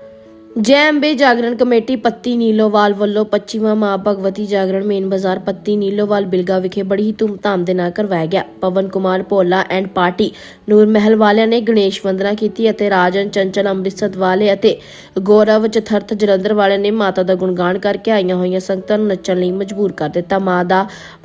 Mm-hmm. ਜੈ ਅੰਬੇ ਜਾਗਰਣ committee ਪੱਤੀ ਨੀਲੋਵਾਲ ਵੱਲੋਂ 25ਵਾਂ ਮਾਂ ਭਗਵਤੀ ਜਾਗਰਣ ਮੇਨ ਬਾਜ਼ਾਰ ਪੱਤੀ ਨੀਲੋਵਾਲ ਬਿਲਗਾ ਵਿਖੇ ਬੜੀ ਹੀ ਧੂਮਧਾਮ ਦੇ ਨਾਲ ਕਰਵਾਇਆ ਗਿਆ। ਪਵਨ ਕੁਮਾਰ ਭੋਲਾ ਐਂਡ ਪਾਰਟੀ ਨੂਰ ਮਹਿਲ ਵਾਲਿਆਂ ਨੇ ਗਣੇਸ਼ ਵੰਦਨਾ ਕੀਤੀ ਅਤੇ ਰਾਜਨ ਚੰਚਲ ਅੰਮ੍ਰਿਤਸਰ ਵਾਲੇ ਅਤੇ ਗੌਰਵ ਚਥਰਥ ਜਲੰਧਰ ਵਾਲਿਆਂ ਨੇ ਮਾਤਾ ਦਾ ਗੁਣਗਾਨ ਕਰਕੇ ਆਈਆਂ ਹੋਈਆਂ ਸੰਗਤਾਂ ਨੂੰ ਨੱਚਣ ਲਈ ਮਜਬੂਰ ਕਰ ਦਿੱਤਾ। ਮਾਂ ਦਾ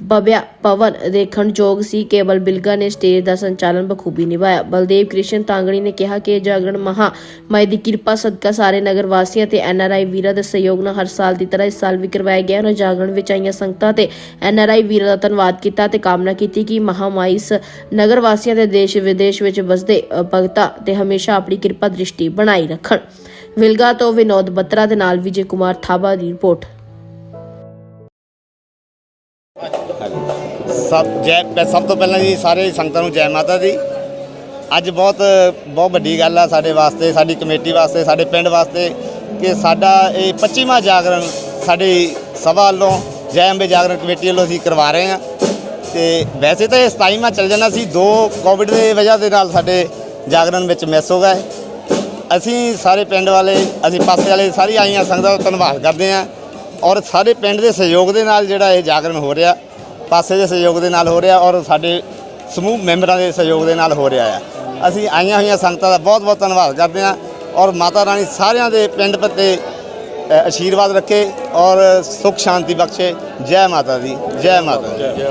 ਭਵਿਆ ਪਵਨ ਦੇਖਣ ਯੋਗ ਸੀ। ਕੇਵਲ ਬਿਲਗਾ ਨੇ ਸਟੇਜ ਦਾ ਸੰਚਾਲਨ ਬਖੂਬੀ ਨਿਭਾਇਆ। ਬਲਦੇਵ ਕ੍ਰਿਸ਼ਨ ਤਾਂਗੜੀ ਨੇ ਕਿਹਾ ਕਿ ਜਾਗਰਣ ਮਹਾ ਮਾਈ ਦੀ ਕਿਰਪਾ ਸਦਕਾ ਸਾਰੇ ਨਗਰ ਵਾਸੀਆਂ ਤੇ ਐਨਆਰਆਈ ਵੀਰਾਂ ਦੇ ਸਹਿਯੋਗ ਨਾਲ ਹਰ ਸਾਲ ਦੀ ਤਰ੍ਹਾਂ ਇਸ ਸਾਲ ਵੀ ਕਰਵਾਇਆ ਗਿਆ। ਉਹਨਾਂ ਜਾਗਰਣ ਵਿੱਚ ਆਈਆਂ ਸੰਗਤਾਂ ਤੇ ਐਨਆਰਆਈ ਵੀਰਾਂ ਦਾ ਧੰਨਵਾਦ ਕੀਤਾ ਤੇ ਕਾਮਨਾ ਕੀਤੀ ਕਿ ਮਹਾਮਾਈ ਇਸ ਨਗਰ ਵਾਸੀਆਂ ਦੇ ਦੇਸ਼ ਵਿਦੇਸ਼ ਵਿੱਚ ਵਸਦੇ ਭਗਤਾਂ ਤੇ ਹਮੇਸ਼ਾ ਆਪਣੀ ਕਿਰਪਾ ਦ੍ਰਿਸ਼ਟੀ ਬਣਾਈ ਰੱਖਣ। ਵਿਲਗਾ ਤੋਂ ਵਿਨੋਦ ਬੱਤਰਾ ਦੇ ਨਾਲ ਵਿਜੇ ਕੁਮਾਰ ਥਾਬਾ ਦੀ ਰਿਪੋਰਟ। ਸਭ ਜੈ ਸਭ ਤੋਂ ਪਹਿਲਾਂ ਜੀ ਸਾਰੇ ਸੰਗਤਾਂ ਨੂੰ ਜੈ ਮਾਤਾ ਦੀ। ਅੱਜ ਬਹੁਤ ਬਹੁਤ ਵੱਡੀ ਗੱਲ ਆ ਸਾਡੇ ਵਾਸਤੇ, ਸਾਡੀ ਕਮੇਟੀ ਵਾਸਤੇ, ਸਾਡੇ ਪਿੰਡ ਵਾਸਤੇ। ਕਿ ਸਾਡਾ ਇਹ 25ਵਾਂ ਜਾਗਰਣ ਸਾਡੀ ਸਭਾ ਵੱਲੋਂ ਜੈ ਅੰਬੇ ਜਾਗਰਣ ਕਮੇਟੀ ਵੱਲੋਂ ਅਸੀਂ ਕਰਵਾ ਰਹੇ ਹਾਂ। ਤੇ ਵੈਸੇ ਤਾਂ ਇਹ 27ਵਾਂ ਚੱਲ ਜਾਣਾ ਸੀ, ਦੋ ਕੋਵਿਡ ਦੇ ਵਜ੍ਹਾ ਦੇ ਨਾਲ ਸਾਡੇ ਜਾਗਰਣ ਵਿੱਚ ਮਿਸ ਹੋ ਗਏ ਅਸੀਂ ਸਾਰੇ ਪਿੰਡ ਵਾਲੇ, ਅਸੀਂ ਪਾਸੇ ਵਾਲੇ ਸਾਰੀ ਆਈਆਂ ਸੰਗਤਾਂ ਦਾ ਧੰਨਵਾਦ ਕਰਦੇ ਹਾਂ ਔਰ ਸਾਰੇ ਪਿੰਡ ਦੇ ਸਹਿਯੋਗ ਦੇ ਨਾਲ ਜਿਹੜਾ ਇਹ ਜਾਗਰਣ ਹੋ ਰਿਹਾ, ਪਾਸੇ ਦੇ ਸਹਿਯੋਗ ਦੇ ਨਾਲ ਹੋ ਰਿਹਾ ਔਰ ਸਾਡੇ ਸਮੂਹ ਮੈਂਬਰਾਂ ਦੇ ਸਹਿਯੋਗ ਦੇ ਨਾਲ ਹੋ ਰਿਹਾ ਹੈ ਅਸੀਂ ਆਈਆਂ ਹੋਈਆਂ ਸੰਗਤਾਂ ਦਾ ਬਹੁਤ ਬਹੁਤ ਧੰਨਵਾਦ ਕਰਦੇ ਹਾਂ। ਔਰ ਮਾਤਾ ਰਾਣੀ ਸਾਰਿਆਂ ਦੇ ਪਿੰਡ ਪੱਤੇ ਅ, ਆਸ਼ੀਰਵਾਦ ਰੱਖੇ ਔਰ ਸੁਖ ਸ਼ਾਂਤੀ ਬਖਸ਼ੇ। ਜੈ ਮਾਤਾ ਦੀ। ਜੈ ਮਾਤਾ ਦੀ।